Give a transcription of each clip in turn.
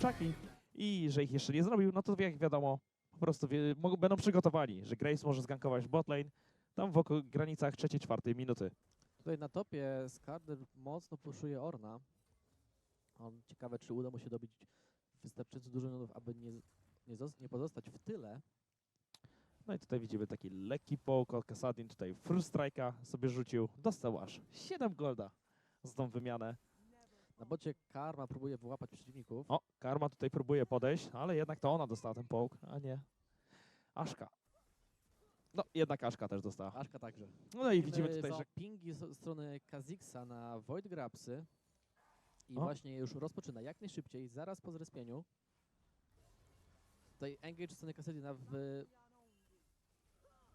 kurczaki i że ich jeszcze nie zrobił, no to jak wiadomo, po prostu wie, mogą, będą przygotowani, że Graves może zgankować botlane tam w około granicach trzeciej, czwartej minuty. Tutaj na topie Skarner mocno puszuje Orna. On ciekawe, czy uda mu się dobić wystarczająco dużo minutów, aby nie, nie, nie pozostać w tyle. No i tutaj widzimy taki lekki połk od Kasadin, tutaj First Strike'a sobie rzucił, dostał aż 7 golda za tą wymianę. Na bocie Karma próbuje wyłapać przeciwników. O, Karma tutaj próbuje podejść, ale jednak to ona dostała ten połk, a nie Aszka. No, jednak Aszka też dostała. Aszka także. No i widzimy tutaj, są że pingi z strony Kaziksa na Void Grapsy. I O. właśnie już rozpoczyna jak najszybciej, zaraz po zrespieniu. Tutaj engage strony Kasadina w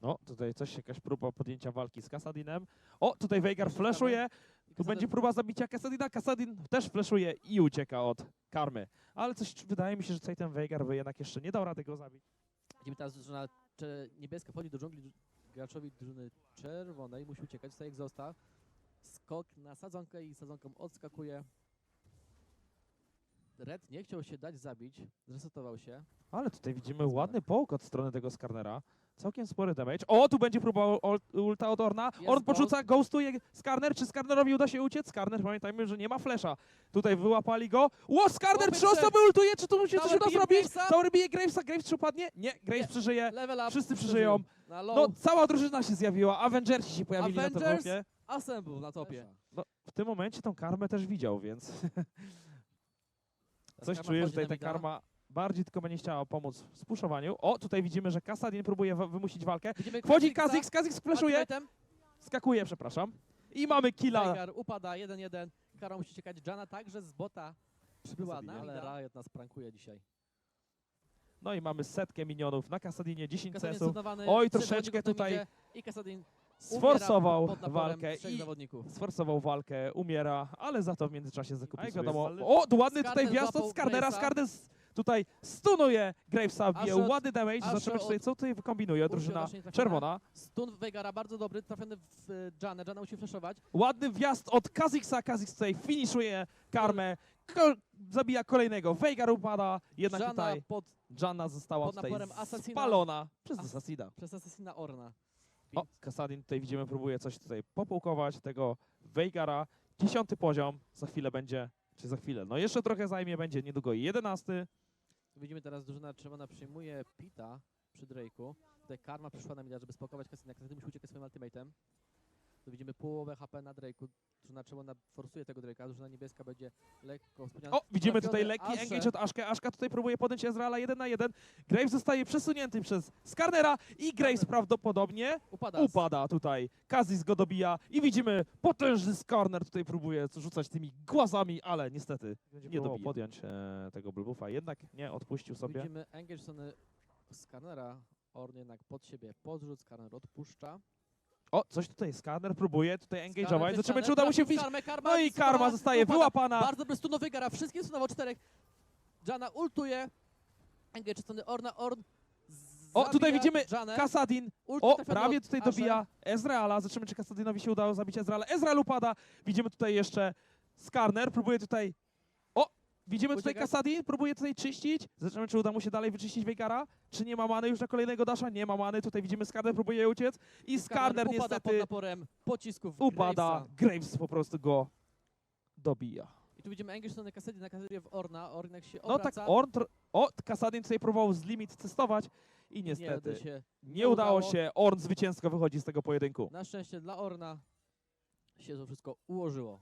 No, tutaj coś, jakaś próba podjęcia walki z Kasadinem. O, tutaj Veigar flashuje, tu będzie próba zabicia Kasadina. Kasadin też flashuje i ucieka od karmy. Ale coś wydaje mi się, że tutaj ten Veigar by jednak jeszcze nie dał rady go zabić. Widzimy teraz, że na niebieska wchodzi do dżungli dżu- graczowi drużyny czerwonej, musi uciekać, zostaje egzosta. Skok na sadzonkę i sadzonką odskakuje. Red nie chciał się dać zabić, zresetował się. Ale tutaj widzimy ładny połk od strony tego Skarnera. Całkiem spory damage. O, tu będzie próba ul- ulta od Orna. Jest Orn porzuca, ghostuje Skarner. Czy Skarnerowi uda się uciec? Skarner, pamiętajmy, że nie ma flesza. Tutaj wyłapali go. Ło, Skarner, trzy osoby ultuje. Czy tu mu się coś uda bije zrobić? Gravesa. Tower bije Gravesa. Graves czy upadnie? Nie, Graves Nie. przeżyje. Level up. Wszyscy przeżyją. przeżyją. Na low. No, cała drużyna się zjawiła. Avengersi się pojawili na Avengers? topie. Assemble na topie. No, w tym momencie tą karmę też widział, więc coś Karma czuję, że wchodzi tutaj na ta mida. karma bardziej tylko będzie chciała pomóc w spuszowaniu. O, tutaj widzimy, że Kasadin próbuje wymusić walkę. Widzimy Wchodzi Kazix, Kazix flashuje, ultimatem. skakuje, przepraszam. I mamy killa. Tiger upada 1-1. Kara musi czekać. Jana także z bota przybyła, Zabija. no, ale Riot nas prankuje dzisiaj. No i mamy setkę minionów na Kasadinie, 10 Kasadin cesów. Oj, trzech troszeczkę zawodników na tutaj midzie I Kasadin Sforsował umiera pod naporem walkę trzech i zawodników. sforsował walkę, umiera, ale za to w międzyczasie zakupił A jak sobie wiadomo, O, ładny tutaj Skarner wjazd złapał od Skarnera. Skarner tutaj stunuje Gravesa, bije Ashot- ładny damage. Ashot Zobaczymy od- co tutaj wykombinuje drużyna czerwona. Stun Vegara bardzo dobry, trafiony w e, Janę. Jana musi flashować. Ładny wjazd od Kaziksa. Kazix tutaj finiszuje karmę. Ko zabija kolejnego. Veigar upada. Jednak Jana tutaj pod, Janna została pod tutaj spalona przez As- Assassina. przez Assassina Orna. O, Kasadin tutaj widzimy, próbuje coś tutaj popułkować, tego Veigara. Dziesiąty poziom, za chwilę będzie, czy za chwilę, no jeszcze trochę zajmie, będzie niedługo jedenasty. Widzimy teraz drużyna czerwona przyjmuje Pita przy Drake'u. Tutaj Karma przyszła na mida, żeby spakować Kasadina. Kasadin musi uciekać swoim ultimatem. Tu widzimy połowę HP na Drake'u. Drużyna czerwona forsuje tego Drake'a, drużyna niebieska będzie lekko wspomniana. O, widzimy tutaj lekki engage od Aszkę. Aszka tutaj próbuje podjąć Ezreala jeden na jeden. Graves zostaje przesunięty przez Skarnera i Graves Skarner. prawdopodobnie Upada. upada tutaj. Kazis go dobija i widzimy potężny Skarner tutaj próbuje rzucać tymi głazami, ale niestety Będzie nie próbował podjąć e, tego bluffa. Jednak nie, odpuścił sobie. Widzimy engage strony skanera. Orn jednak pod siebie podrzut, skaner odpuszcza. O, coś tutaj Skarner próbuje tutaj engage'ować. Skaner Zobaczymy, czy uda mu się wbić. No i karma zostaje wyłapana. Bardzo dobry stun Vegara, wszystkie stunował czterech. Jana ultuje. Engage strony Orna, Orn O, tutaj widzimy Janę. Kasadin. O, prawie tutaj dobija Ezreala. Zobaczymy, czy Kasadinowi się udało zabić Ezreala. Ezreal upada. Widzimy tutaj jeszcze Skarner. Próbuje tutaj... Widzimy tutaj. Kasadin. Próbuje tutaj czyścić. Zobaczymy, czy uda mu się dalej wyczyścić Veigara. Czy nie ma many już na kolejnego dasza? Nie ma many. Tutaj widzimy Skarner próbuje uciec. I Skarner upada pod niestety naporem pocisków upada. Gravesa. Graves po prostu go dobija. I tu widzimy engage strony Kasadin na Kasadin w Orna. Ornek się No obraca. tak, Orn... tr- O, Kasadin tutaj próbował z limit testować. I Nie, niestety... uda się. Nie udało udało. się. Orn zwycięsko wychodzi z tego pojedynku. Na szczęście dla Orna się to wszystko ułożyło.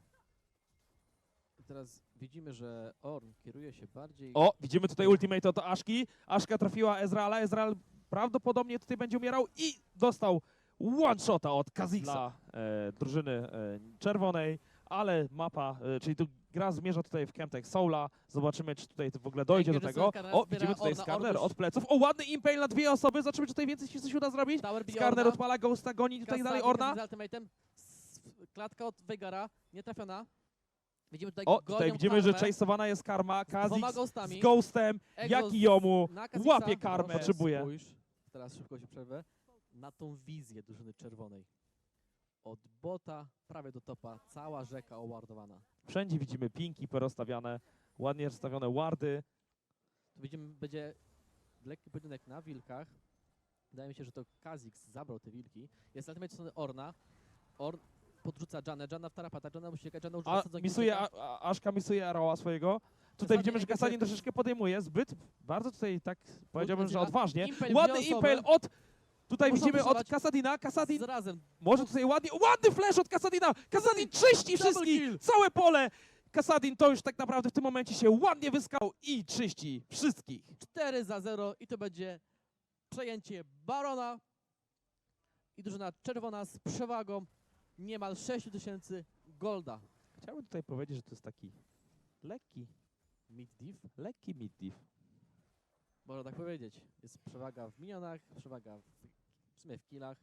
I teraz widzimy, że Orn kieruje się bardziej... O, widzimy tutaj ultimate od Aszki. Aszka trafiła Ezreala. Ezreal prawdopodobnie tutaj będzie umierał i dostał one shota od Kaziksa dla e, drużyny e, czerwonej, ale mapa, e, czyli tu gra zmierza tutaj w Kemtek Soula. Zobaczymy, czy tutaj w ogóle dojdzie do tego. O, widzimy tutaj Skarner od pleców. O, ładny impale na dwie osoby. Zobaczymy, czy tutaj więcej się coś uda zrobić. Skarner odpala Ghosta, goni tutaj dalej Orna. Z ultimatem. Klatka od Vegara, nie trafiona. Widzimy tutaj O, tutaj gonią widzimy, że Karmę chase'owana jest karma. dwoma ghostami. z Ghostem. Exhaust Jaki jomu na łapie karmę. Proszę, Potrzebuje. Spójrz, teraz szybko się przerwę, na tą wizję drużyny czerwonej. Od bota prawie do topa, cała rzeka owardowana. Wszędzie widzimy pinki porozstawiane, ładnie rozstawione wardy. Tu widzimy, będzie lekki pojedynek na wilkach. Wydaje mi się, że to Kazix zabrał te wilki. Jest ultimate ze strony Orna. Orn podrzuca Janę. Janna w tarapata. Janna musi jechać. Janna używa A sadzonki misuje, wilka. a, a, Aszka misuje Aroa swojego. Tutaj widzimy, że sobie- troszeczkę podejmuje, zbyt bardzo tutaj tak powiedziałbym, że odważnie. Impel Ładny impel od... Tutaj Muszą widzimy od Kasadina. Kasadin Z razem. może tutaj ładnie... Ładny flash od Kasadina! Kasadin czyści Double wszystkich! kill. Całe pole! Kasadin to już tak naprawdę w tym momencie się ładnie wyskał i czyści wszystkich. 4 za 0 i to będzie przejęcie Barona. I drużyna czerwona z przewagą niemal 6000 golda. Chciałbym tutaj powiedzieć, że to jest taki lekki, Mid div, lekki mid div. można tak powiedzieć. Jest przewaga w minionach, przewaga w, w sumie w killach.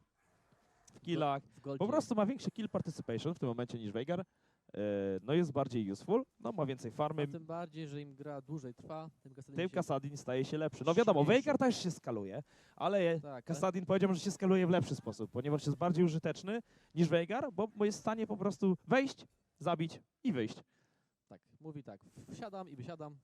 W killach. W. Po prostu ma większy kill participation w tym momencie niż Veigar. E, No jest bardziej useful, no ma więcej farmy. A tym bardziej, że im gra dłużej trwa, tym Kasadin Tym się... Kasadin staje się lepszy. No wiadomo. Veigar też się skaluje, ale Tak, ale Kasadin powiedział, że się skaluje w lepszy sposób, ponieważ jest bardziej użyteczny niż Veigar, bo bo jest w stanie po prostu wejść, zabić i wyjść. tak, mówi tak, wsiadam i wysiadam.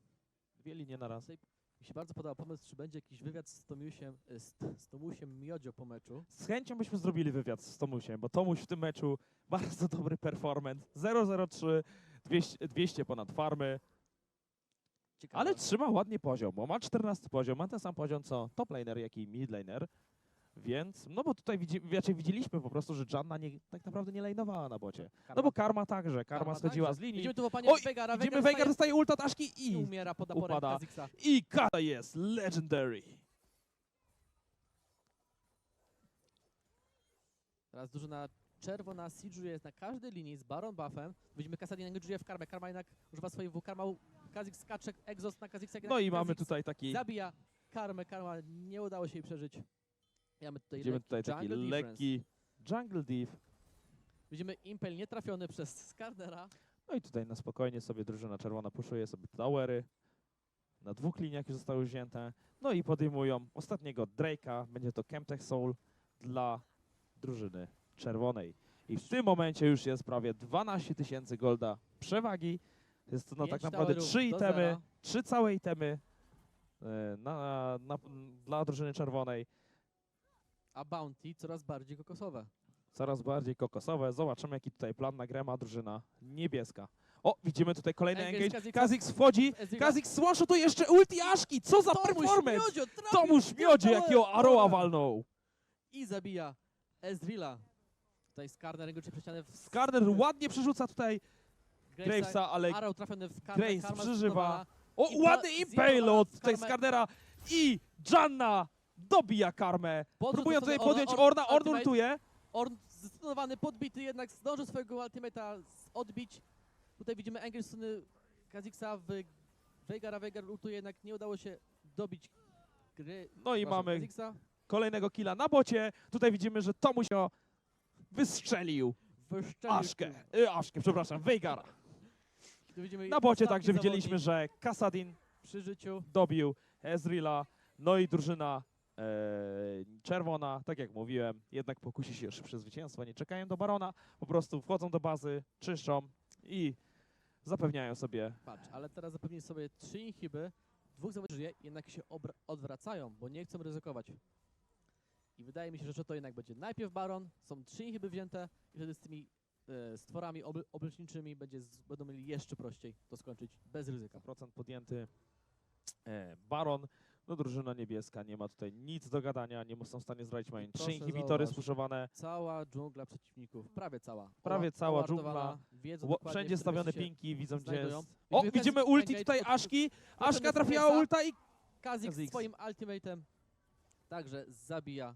Dwie linie na raz. Mi się bardzo podobał pomysł, czy będzie jakiś wywiad z Tomusiem, e, z, z Tomusiem Miodzio po meczu. Z chęcią byśmy zrobili wywiad z Tomusiem, bo Tomuś w tym meczu bardzo dobry performance. 0-0-3, 200, 200 ponad farmy, Ciekawe. ale trzyma ładnie poziom, bo ma 14 poziom, ma ten sam poziom co top laner, jak i mid laner. Więc, no bo tutaj widzi, raczej widzieliśmy po prostu, że Janna nie, tak naprawdę nie lajnowała na bocie. No bo Karma także, Karma schodziła także. z linii. Widzimy tu łapanie Oj, Vegara, Widzimy, Vegar Veigar staje- dostaje ulta Taszki i i, umiera pod naporem upada. Kazixa. i kata jest legendary. Teraz drużyna czerwona Siege'uje jest na każdej linii z Baron buffem. Widzimy Kasadin angażuje w karmę. Karma jednak używa swojej W. Karma, Kazix skacze, exhaust na Kazixa. No i mamy tutaj taki, Zabija karmę. Karma nie udało się jej przeżyć. Mamy tutaj widzimy tutaj taki jungle lekki jungle div. Widzimy Impel nietrafiony przez Skarnera. No i tutaj na spokojnie sobie drużyna czerwona puszuje sobie towery. Na dwóch liniach już zostały wzięte. No i podejmują ostatniego Drake'a. Będzie to Chemtech Soul dla drużyny czerwonej. I w tym momencie już jest prawie 12 tysięcy golda przewagi. Jest to no, tak naprawdę trzy itemy, trzy całe itemy e, na, na, dla drużyny czerwonej. A Bounty coraz bardziej kokosowe. Coraz bardziej kokosowe. Zobaczymy, jaki tutaj plan na grę ma drużyna niebieska. O, widzimy tutaj kolejny Engage engage. Kazix wchodzi. Kazix słaszu to jeszcze ulti Aszki. Co za Tomuś performance! Miodzio trafił w miodzie, jakiego Aroa walnął. I zabija Ezreala. Tutaj Skarner angażuje przeciane w Skarner ładnie przerzuca tutaj Gravesa. Ale Arrow trafiony w karmę. Graves karma przeżywa. o, i ładny pa- impale od tutaj. Skarnera i Janna dobija karmę. Podrzut Próbują tutaj strony podjąć Orn- Orna, Orn ultimate. ultuje. Orn zdecydowany, podbity, jednak zdąży swojego ultimate'a z- odbić. Tutaj widzimy strony Kazixa w Veigara. Veigar ultuje, jednak nie udało się dobić gry. No i przepraszam, mamy kolejnego killa na bocie. Tutaj widzimy, że Tomuś wystrzelił Wyszczelił Aszkę, y, Aszkę, przepraszam. Tu widzimy Na bocie ostatni także widzieliśmy, zawodnik że Kasadin przy życiu. dobił Ezreala, no i drużyna czerwona, tak jak mówiłem, jednak pokusi się szybsze zwycięstwo, nie czekają do Barona, po prostu wchodzą do bazy, czyszczą i zapewniają sobie Patrz, ale teraz zapewnili sobie trzy inhiby, dwóch zawodników jednak się odwracają, bo nie chcą ryzykować. I wydaje mi się, że to jednak będzie najpierw Baron, są trzy inhiby wzięte i wtedy z tymi e, stworami obleczniczymi będzie z, będą mieli jeszcze prościej to skończyć bez ryzyka. procent podjęty e, Baron. No drużyna niebieska nie ma tutaj nic do gadania, nie są w stanie zrobić, mają trzy proszę inhibitory zauważ, spuszowane, Cała dżungla przeciwników, prawie cała. Prawie cała dżungla. Wiedzą Ło- dokładnie, wszędzie w którym stawione się pinki, widzą gdzie znajdują. jest... O, Widzimy ulti tutaj Aszki, Aszka trafiła ulta i Kazik Kha'Zix. swoim ultimatem także zabija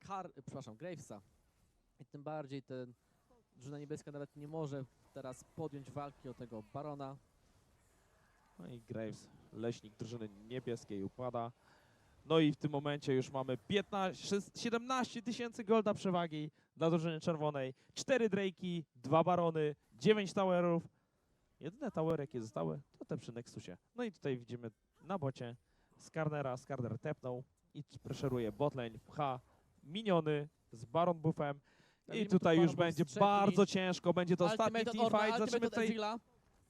Kar, przepraszam, Gravesa. I tym bardziej ten drużyna niebieska nawet nie może teraz podjąć walki o tego Barona. No i Graves, leśnik drużyny niebieskiej upada. No i w tym momencie już mamy 15, szes- 17 tysięcy golda przewagi dla drużyny czerwonej. 4 Drake'i, 2 Barony, 9 Towerów. Jedyne Towery jakie zostały to te przy Nexusie. No i tutaj widzimy na bocie Skarnera, Skarner tepnął i preszeruje botlane, pcha miniony z Baron buffem. I tutaj tu już będzie bardzo ciężko, będzie to ostatni teamfight. od tutaj Ezreala.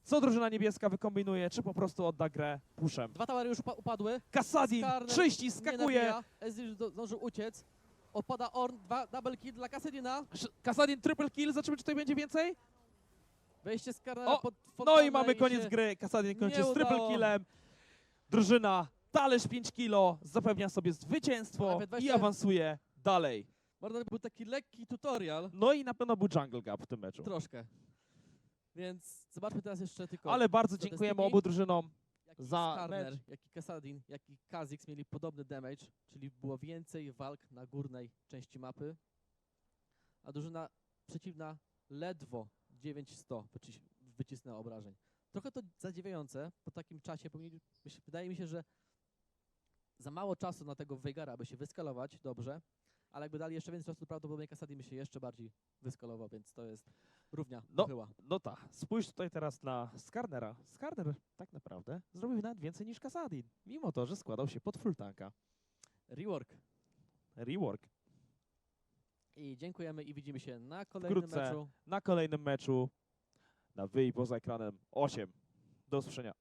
Co drużyna niebieska wykombinuje? Czy po prostu odda grę puszem? Dwa towery już upa upadły. Kasadin Skarner czyści, Nie skakuje. nabija. Ezreal do- zdążył uciec. Odpada Orn, dwa double kill dla Kasadina. Sz- Kasadin triple kill, zobaczymy czy tutaj będzie więcej. Wejście z Karnera O, pod No i mamy koniec gry. Kasadin kończy nie z triple udało. killem. Drużyna talerz 5 kilo zapewnia sobie zwycięstwo Nawet i weźcie- awansuje dalej. Mordo był taki lekki tutorial. No i na pewno był jungle gap w tym meczu. Troszkę. Więc zobaczmy teraz jeszcze tylko. Ale bardzo statystyki. dziękujemy obu drużynom. jaki za Skarner, mecz. jak i Kasadin, jak i Kha'Zix mieli podobny damage, czyli było więcej walk na górnej części mapy, a drużyna przeciwna ledwo 9100 wycis wycisnęła obrażeń. Trochę to zadziwiające po takim czasie. powinni- Wydaje mi się, że za mało czasu na tego Veigara, aby się wyskalować dobrze, ale jakby dali jeszcze więcej czasu, to prawdopodobnie Kasadin by się jeszcze bardziej wyskalował, więc to jest równia No. była. No tak, spójrz tutaj teraz na Skarnera. Skarner tak naprawdę zrobił nawet więcej niż Kasadin, mimo to, że składał się pod full tanka. Rework. Rework. I dziękujemy i widzimy się na kolejnym Wkrótce. meczu. Na kolejnym meczu na wyj poza ekranem 8. Do usłyszenia.